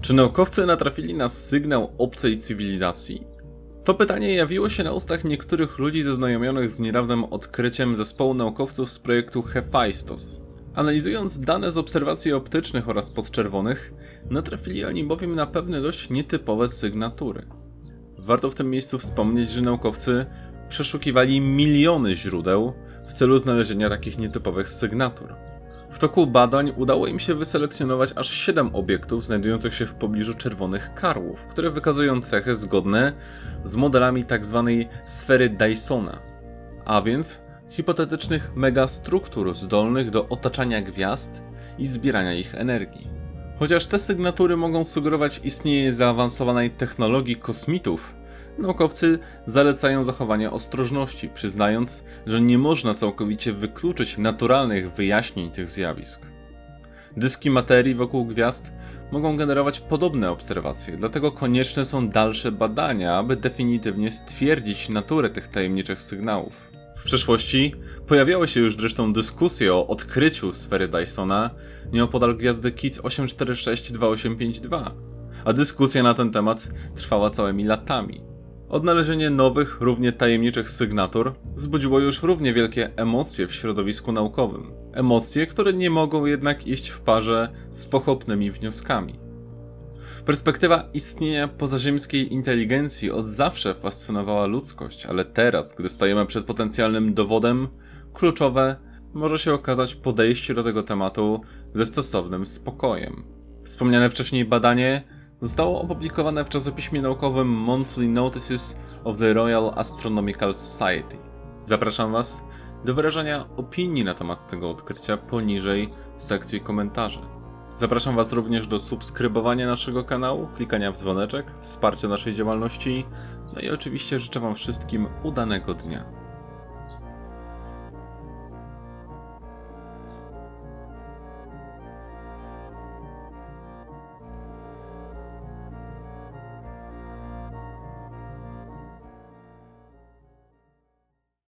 Czy naukowcy natrafili na sygnał obcej cywilizacji? To pytanie jawiło się na ustach niektórych ludzi zaznajomionych z niedawnym odkryciem zespołu naukowców z projektu Hephaistos. Analizując dane z obserwacji optycznych oraz podczerwonych, natrafili oni bowiem na pewne dość nietypowe sygnatury. Warto w tym miejscu wspomnieć, że naukowcy przeszukiwali miliony źródeł w celu znalezienia takich nietypowych sygnatur. W toku badań udało im się wyselekcjonować aż 7 obiektów znajdujących się w pobliżu czerwonych karłów, które wykazują cechy zgodne z modelami tzw. sfery Dysona, a więc hipotetycznych megastruktur zdolnych do otaczania gwiazd i zbierania ich energii. Chociaż te sygnatury mogą sugerować istnienie zaawansowanej technologii kosmitów, naukowcy zalecają zachowanie ostrożności, przyznając, że nie można całkowicie wykluczyć naturalnych wyjaśnień tych zjawisk. Dyski materii wokół gwiazd mogą generować podobne obserwacje, dlatego konieczne są dalsze badania, aby definitywnie stwierdzić naturę tych tajemniczych sygnałów. W przeszłości pojawiały się już zresztą dyskusje o odkryciu sfery Dysona nieopodal gwiazdy KIC 8462852, a dyskusja na ten temat trwała całymi latami. Odnalezienie nowych, równie tajemniczych sygnatur wzbudziło już równie wielkie emocje w środowisku naukowym. Emocje, które nie mogą jednak iść w parze z pochopnymi wnioskami. Perspektywa istnienia pozaziemskiej inteligencji od zawsze fascynowała ludzkość, ale teraz, gdy stajemy przed potencjalnym dowodem, kluczowe może się okazać podejście do tego tematu ze stosownym spokojem. Wspomniane wcześniej badanie zostało opublikowane w czasopiśmie naukowym Monthly Notices of the Royal Astronomical Society. Zapraszam Was do wyrażania opinii na temat tego odkrycia poniżej w sekcji komentarzy. Zapraszam Was również do subskrybowania naszego kanału, klikania w dzwoneczek, wsparcia naszej działalności, no i oczywiście życzę Wam wszystkim udanego dnia.